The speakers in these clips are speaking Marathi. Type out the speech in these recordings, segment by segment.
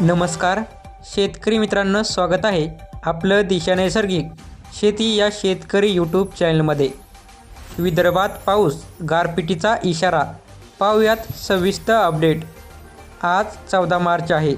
नमस्कार. शेतकरी मित्रांनो स्वागत आहे आपलं दिशा नैसर्गिक शेती या शेतकरी यूट्यूब चॅनलमध्ये. विदर्भात पाऊस गारपिटीचा इशारा. पाहूयात सविस्तर अपडेट. आज चौदा मार्च आहे.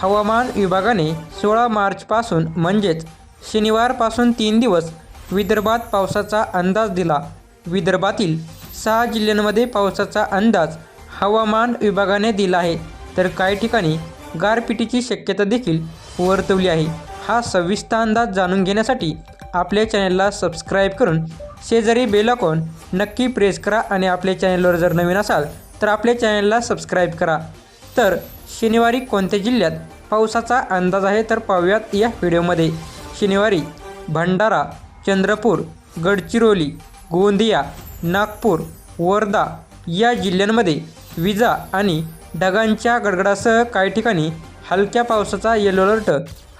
हवामान विभागाने सोळा मार्चपासून म्हणजेच शनिवारपासून तीन दिवस विदर्भात पावसाचा अंदाज दिला. विदर्भातील सहा जिल्ह्यांमध्ये पावसाचा अंदाज हवामान विभागाने दिला आहे. तर काही ठिकाणी गारपिटीची शक्यता देखील वर्तवली आहे. हा सविस्तर अंदाज जाणून घेण्यासाठी आपल्या चॅनलला सबस्क्राईब करून शेजारी बेलॉकॉन नक्की प्रेस करा आणि आपल्या चॅनलवर जर नवीन असाल तर आपल्या चॅनलला सबस्क्राईब करा. तर शनिवारी कोणत्या जिल्ह्यात पावसाचा अंदाज आहे तर पाहूयात या व्हिडिओमध्ये. शनिवारी भंडारा चंद्रपूर गडचिरोली गोंदिया नागपूर वर्धा या जिल्ह्यांमध्ये विजा आणि ढगांच्या गडगडासह काही ठिकाणी हलक्या पावसाचा येलो अलर्ट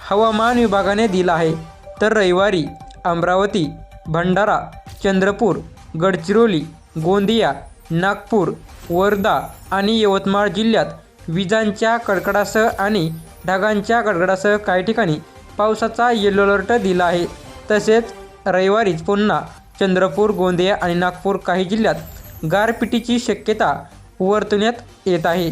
हवामान विभागाने दिला आहे. तर रविवारी अमरावती भंडारा चंद्रपूर गडचिरोली गोंदिया नागपूर वर्धा आणि यवतमाळ जिल्ह्यात विजांच्या कडकडासह आणि ढगांच्या गडगडासह काही ठिकाणी पावसाचा येलो अलर्ट दिला आहे. तसेच रविवारीच पुन्हा चंद्रपूर गोंदिया आणि नागपूर काही जिल्ह्यात गारपिटीची शक्यता वर्तवण्यात येत आहे.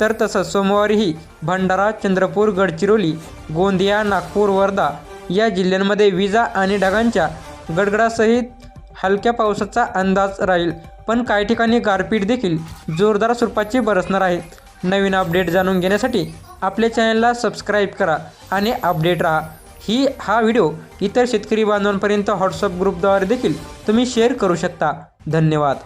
तर तसंच सोमवारीही भंडारा चंद्रपूर गडचिरोली गोंदिया नागपूर वर्धा या जिल्ह्यांमध्ये विजा आणि ढगांच्या गडगडासहित हलक्या पावसाचा अंदाज राहील. पण काही ठिकाणी गारपीट देखील जोरदार स्वरूपाची बरसणार आहे. नवीन अपडेट जाणून घेण्यासाठी आपल्या चॅनलला सबस्क्राईब करा आणि अपडेट राहा. ही हा व्हिडिओ इतर शेतकरी बांधवांपर्यंत व्हॉट्सअप ग्रुपद्वारे देखील तुम्ही शेअर करू शकता. धन्यवाद.